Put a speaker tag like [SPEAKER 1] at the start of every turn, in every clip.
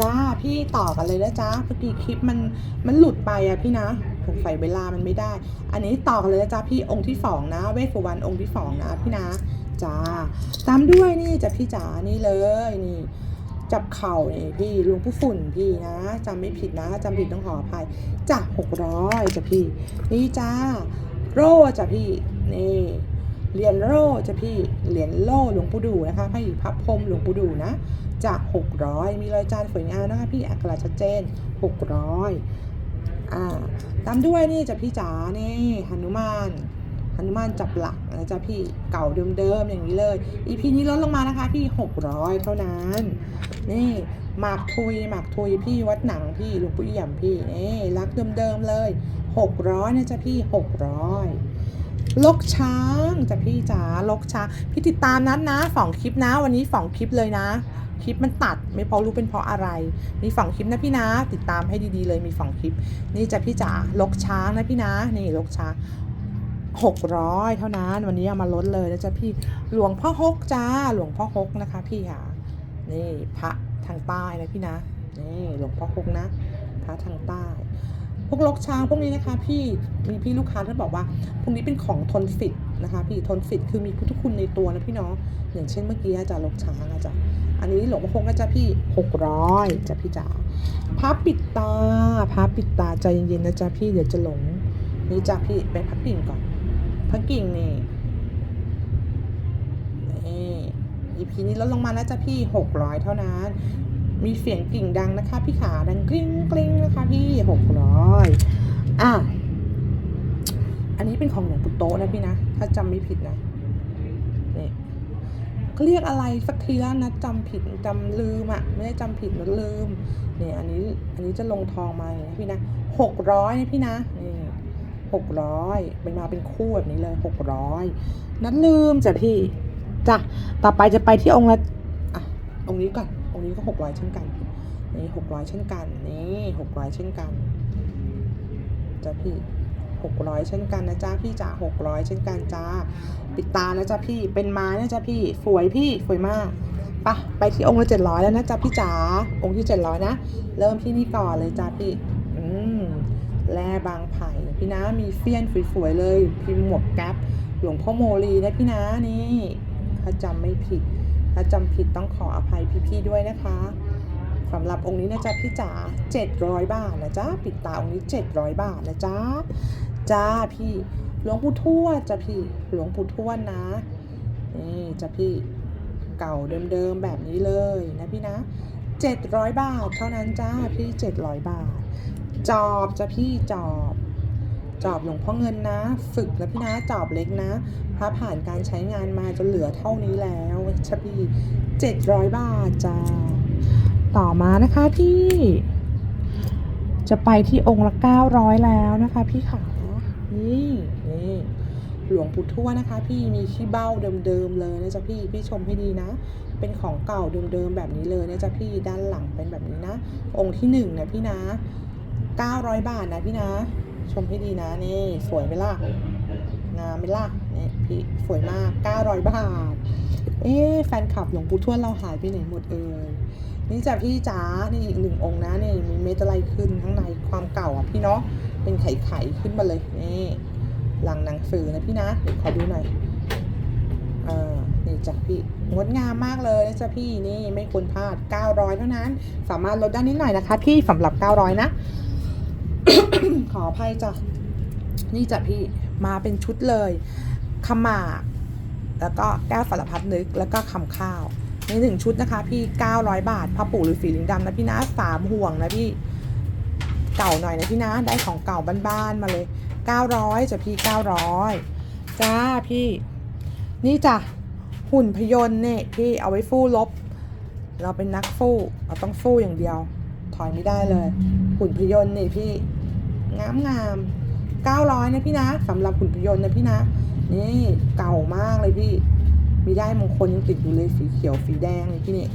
[SPEAKER 1] จ้าพี่ต่อกันเลยนะจ้าเมื่อกี้คลิปมันมันหลุดไปอะพี่นะสงสัยเวลามันไม่ได้ อันนี้ต่อกันเลยนะจ้าพี่องค์ที่สองนะ เวสวรรณองค์ที่สองนะพี่นะจ้าตามด้วยนี่จ้ะพี่จ๋านี่เลยนี่จับเข่านี่พี่ลวงปู่ฝุ่นพี่นะจำไม่ผิดนะจำผิดต้องขออภัยจ้ะหกร้อยจ้ะพี่ นี่จ้าโร่จ้ะพี่นี่ เหรียญโร่จ้ะพี่ เหรียญโล่หลวงปู่ดูนะคะพระอิพระพรมหลวงปู่ดูนะ จากหกร้อยมีรอยจานสวยงามนะคะพี่อักขระชัดเจนหกร้อยอ่าตามด้วยนี่จ้ะพี่จ๋านี่หนุมานหนุมานจับหลักนะจ๊ะพี่เก่าเดิมๆอย่างนี้เลย อีพีนี้ลดลงมานะคะพี่หกร้อยเท่านั้น นี่หมากทุยหมากทุยพี่วัดหนังพี่หลวงปู่เอี่ยมพี่นี่รักเดิมๆเลยหกร้อยนะจ๊ะพี่หกร้อย ลกช้างจ้ะพี่จ๋าลกช้างพี่ติดตามนัดนะสองคลิปนะ วันนี้สองคลิปเลยนะ คลิปมันตัดไม่พราะรู้เป็นเพราะอะไร มีสองคลิปนะพี่นะ ติดตามให้ดีๆเลยมีสองคลิป นี่จะพี่จ๋าลกช้างนะพี่นะนี่ลกช้างหกร้อยเท่านั้นวันนี้เอามาลดเลยนะจ๊ะพี่หลวงพ่อฮกจ้าหลวงพ่อฮกนะคะ พี่ค่ะนี่พระทางใต้นะพี่นะนี่หลวงพ่อคงนะพระทางใต้ พวกลกช้างพวกนี้นะคะ พี่มีพี่ลูกค้าท่านบอกว่า พวกนี้เป็นของทนฟิตนะคะพี่ทนฟิตคือมีพุทธคุณในตัวนะพี่เนาะอย่างเช่นเมื่อกี้อาจารย์ลกช้างอาจารย์อันนี้หลวงพ่อคงก็จะพี่หกร้อยจ้ะพี่จ๋าพระปิดตาพระปิดตาใจเย็นๆนะจ๊ะพี่เดี๋ยวจะหลงนี่จ้ะพี่ไปพักกิ่งก่อนพักกิ่งนี่นี่ EP นี้ลดลงมาแล้วจ้ะพี่600เท่านั้น มีเสียงกิ่งดังนะคะ พี่ขาดังกริ้งกริ้งนะคะ พี่600อะอันนี้เป็นของหลวงปู่โตนะพี่นะ ถ้าจำไม่ผิดนะนี่เขาเรียกอะไรสักทีแล้วนะจำผิดจำลืมอะไม่ได้จำผิดนะลืมเนี่ยอันนี้อันนี้จะลงทองมาอย่างนี้นะพี่นะหกร้อยนะพี่นะนี่หกร้อยเป็นมาเป็นคู่แบบนี้เลยหกร้อยนั้นลืมจ้ะพี่จ้ะต่อไปจะไปที่องค์ละอะองค์นี้ก่อน องนี้ก็หกร้อยเช่นกันนี่หกร้อยเช่นกันนี่หกร้อยเช่นกันจ้ะพี่หกร้อยเช่นกันนะจ้าพี่จ๋าหกร้อยเช่นกันจ้าปิดตานะจ๊ะพี่เป็นไม้นะจ๊ะพี่สวยพี่สวยมากปะไปที่องค์ละเจ็ดร้อยแล้วนะจ๊ะพี่จ๋าองค์ที่เจ็ดร้อยนะ เริ่มที่นี่ก่อนเลยจ้าพี่อืมแร่บางไผ่พี่นะมีเฟี้ยนสวยๆเลยพิมพ์หมวกแก๊ปหลวงพ่อโมลีนะพี่นะนี่ถ้าจำไม่ผิด ถ้าจำผิดต้องขออภัยพี่ๆด้วยนะคะสำหรับองค์นี้นะจ๊ะพี่จ๋า700 บาทนะจ๊ะปิดตาองค์นี้ 700 บาทนะจ๊ะจ้าพี่หลวงปู่ทวดจ้ะพี่หลวงปู่ทวดนะนี่จ้ะพี่เก่าเดิมๆแบบนี้เลยนะพี่นะ700 บาท เท่านั้นจ้าพี่700 บาท จอบจ้ะพี่จอบ จอบหลวงพ่อเงินนะ ฝึกนะพี่นะจอบเล็กนะพระผ่านการใช้งานมาจนเหลือเท่านี้แล้วชะพี่เจ็ดร้อยบาทจ้าต่อมานะคะพี่ จะไปที่องค์ละเก้าร้อยแล้วนะคะพี่ขานี่นี่หลวงปู่ทวดนะคะ พี่มีขี้เบ้าเดิมๆเลยนะจ๊ะพี่พี่ชมให้ดีนะ เป็นของเก่าเดิมๆแบบนี้เลยนะจ๊ะพี่ด้านหลังเป็นแบบนี้นะ องค์ที่หนึ่งนะพี่นะ900 บาทนะพี่นะ ชมให้ดีนะนี่สวยไหมล่ะงามไหมล่ะนี่พี่สวยมาก 900 บาท เอ๊แฟนคลับหลวงปู่ทวดเราหายไปไหนหมดเอ่ยนี่จ้ะพี่จ๋านี่อีกหนึ่งองค์นะนี่มีเมตอะไรขึ้นข้างในความเก่าอะพี่เนาะเป็นไข่ๆขึ้นมาเลยนี่หลังหนังสือนะพี่นะเดี๋ยวขอดูหน่อยเออนี่จ้ะพี่งดงามมากเลยนะจ้ะพี่นี่ไม่ควรพลาด 900 เท่านั้น สามารถลดได้นิดหน่อยนะคะ พี่สำหรับ 900 นะ ออภัยจ้ะนี่จ้ะพี่มาเป็นชุดเลยขมากแล้วก็แก้วสารพัดนึกแล้วก็คำข้าวในหนึ่งชุดนะคะ พี่ 900 บาทพ่อปู่ฤาษีลิงดำนะพี่นะสามห่วงนะพี่เก่าหน่อยนะพี่นะได้ของเก่าบ้านๆมาเลย 900จ้ะพี่ 900 จ้าพี่ นี่จ้ะหุ่นพยนต์เนี่ยพี่เอาไว้ฟู่ลบ เราเป็นนักฟู่เราต้องฟู่อย่างเดียว ถอยไม่ได้เลย หุ่นพยนต์นี่พี่ งามงามเก้าร้อยนะพี่นะสำหรับหุ่นยนต์นะพี่นะ นี่เก่ามากเลยพี่ มีได้มงคลยังติดอยู่เลยสีเขียวสีแดงเลยพี่นี่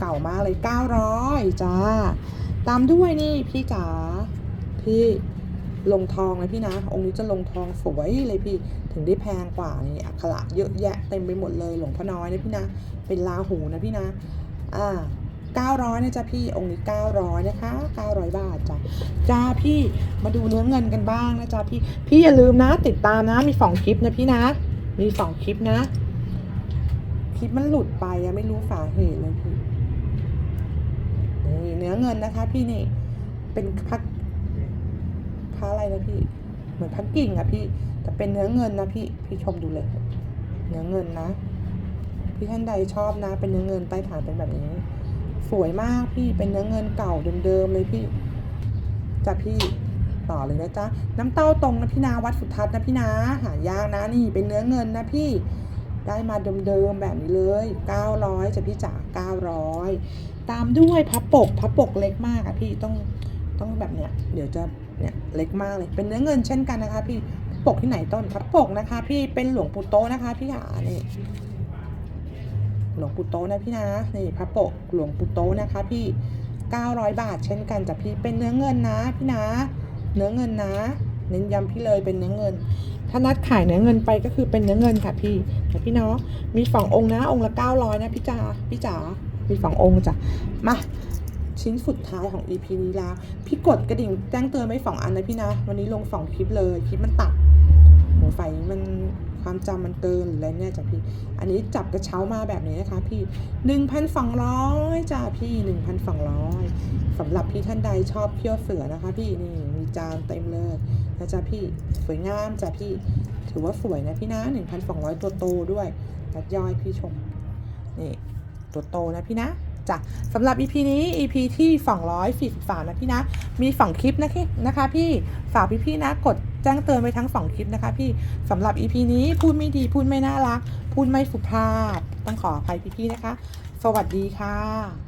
[SPEAKER 1] เก่ามากเลยเก้าร้อยจ้า ตามด้วยนี่พี่จ๋าพี่ลงทองนะพี่นะ องค์นี้จะลงทองสวยเลยพี่ ถึงได้แพงกว่านี่อักขระเยอะแยะเต็มไปหมดเลยหลวงพ่อน้อยนะพี่นะ เป็นลาหูนะพี่นะ อ่า 900นะจ๊ะพี่องค์นี้900นะคะ900 บาทจ้ะจ้าพี่มาดูเนื้อเงินกันบ้างนะจ๊ะพี่พี่อย่าลืมนะติดตามนะมีสองคลิปนะพี่นะ มีสองคลิปนะคลิปมันหลุดไปอะไม่รู้สาเหตุเลยพี่นี่เนื้อเงินนะคะ พี่นี่เป็นพักพระอะไรนะพี่ เหมือนพักกิ่งอะพี่ แต่เป็นเนื้อเงินนะพี่ พี่ชมดูเลย เนื้อเงินนะ พี่ท่านใดชอบนะ เป็นเนื้อเงินใต้ฐานเป็นแบบนี้ สวยมากพี่เป็นเนื้อเงินเก่าเดิมๆเลยพี่จ้ะพี่ต่อเลยนะจ๊ะน้ำเต้าตรงนะพี่นาวัดสุทัศน์นะพี่นาหายากนะนี่เป็นเนื้อเงินนะพี่ได้มาเดิมๆแบบนี้เลย 900จะพี่จ๋า900 ตามด้วยพับปกพับปกเล็กมากอะพี่ต้องต้องแบบเนี้ยเดี๋ยวจะเนี่ยเล็กมากเลยเป็นเนื้อเงินเช่นกันนะคะ พี่ปกที่ไหนต้นพับปกนะคะ พี่เป็นหลวงปู่โตนะคะพี่ขานี่ หลวงปู่โตนะพี่นะนี่พระปกหลวงปู่โตนะคะพี่ 900 บาทเช่นกันจ้ะพี่เป็นเนื้อเงินนะพี่นะ เนื้อเงินนะ เน้นย้ำพี่เลยเป็นเนื้อเงิน ถ้านัดขายเนื้อเงินไปก็คือเป็นเนื้อเงินค่ะพี่แต่พี่เนาะมีสององค์นะองค์ละ 900 นะพี่จ๋าพี่จ๋ามีสององค์จ้ะมาชิ้นสุดท้ายของ EP นี้แล้ว พี่กดกระดิ่งแจ้งเตือนไว้สองอันนะพี่นะ วันนี้ลงสองคลิปเลย คลิปมันตัด โหไฟมันความจำมันเกินหรืออะไรเนี่ยจ้ะพี่ อันนี้จับกระเช้ามาแบบนี้นะคะ พี่หนึ่งพันสองร้อยจ้ะพี่หนึ่งพันสองร้อยสำหรับพี่ท่านใดชอบเคี่ยวเสือนะคะ พี่นี่มีจานเต็มเลยนะจ๊ะพี่สวยงามจ้ะพี่ ถือว่าสวยนะพี่นะหนึ่งพันสองร้อยตัวโตด้วยยัดย่อยพี่ชมนี่ตัวโตนะพี่นะจ้ะสำหรับ EP นี้ EP ที่ 243 นะพี่นะ มีสองคลิปนะนะคะพี่ ฝากพี่ๆนะกด จ้งเตือนไปทั้งสองคลิปนะคะ พี่สำหรับ EP นี้พูดไม่ดีพูดไม่น่ารัก พูดไม่สุภาพ ต้องขออภัยพี่ๆนะคะ สวัสดีค่ะ